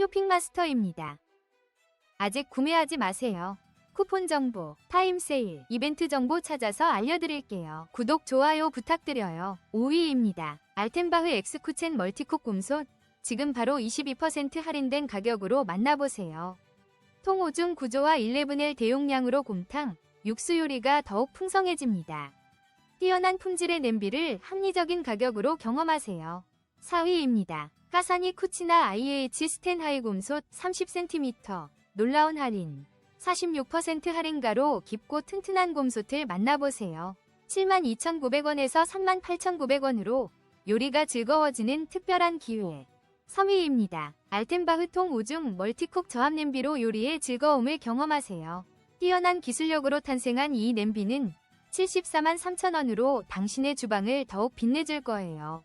쇼핑마스터입니다. 아직 구매하지 마세요. 쿠폰 정보, 타임 세일, 이벤트 정보 찾아서 알려드릴게요. 구독, 좋아요 부탁드려요. 5위입니다. 알텐바흐 엑스쿠첸 멀티쿡 곰솥. 지금 바로 22% 할인된 가격으로 만나보세요. 통오중 구조와 11L 대용량으로 곰탕, 육수 요리가 더욱 풍성해집니다. 뛰어난 품질의 냄비를 합리적인 가격으로 경험하세요. 4위입니다. 카사니 쿠치나 IH 스텐 하이 곰솥 30cm 놀라운 할인 46% 할인가로 깊고 튼튼한 곰솥을 만나보세요. 72,900원에서 38,900원으로 요리가 즐거워지는 특별한 기회. 3위입니다. 알텐바흐 통 5중 멀티쿡 저압 냄비로 요리의 즐거움을 경험하세요. 뛰어난 기술력으로 탄생한 이 냄비는 74만 3천원으로 당신의 주방을 더욱 빛내줄 거예요.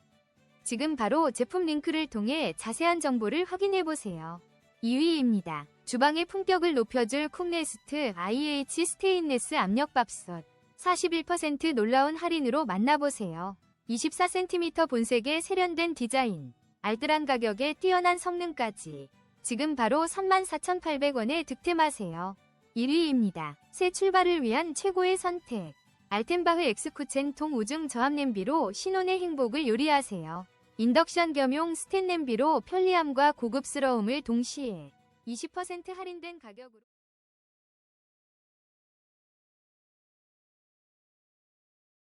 지금 바로 제품 링크를 통해 자세한 정보를 확인해보세요. 2위입니다. 주방의 품격을 높여줄 쿡네스트 IH 스테인레스 압력밥솥 41% 놀라운 할인으로 만나보세요. 24cm 본색의 세련된 디자인, 알뜰한 가격에 뛰어난 성능까지 지금 바로 34,800원에 득템하세요. 1위입니다. 새 출발을 위한 최고의 선택. 알텐바흐 엑스쿠첸 통 우중 저압 냄비로 신혼의 행복을 요리하세요. 인덕션 겸용 스텐 냄비로 편리함과 고급스러움을 동시에 20% 할인된 가격으로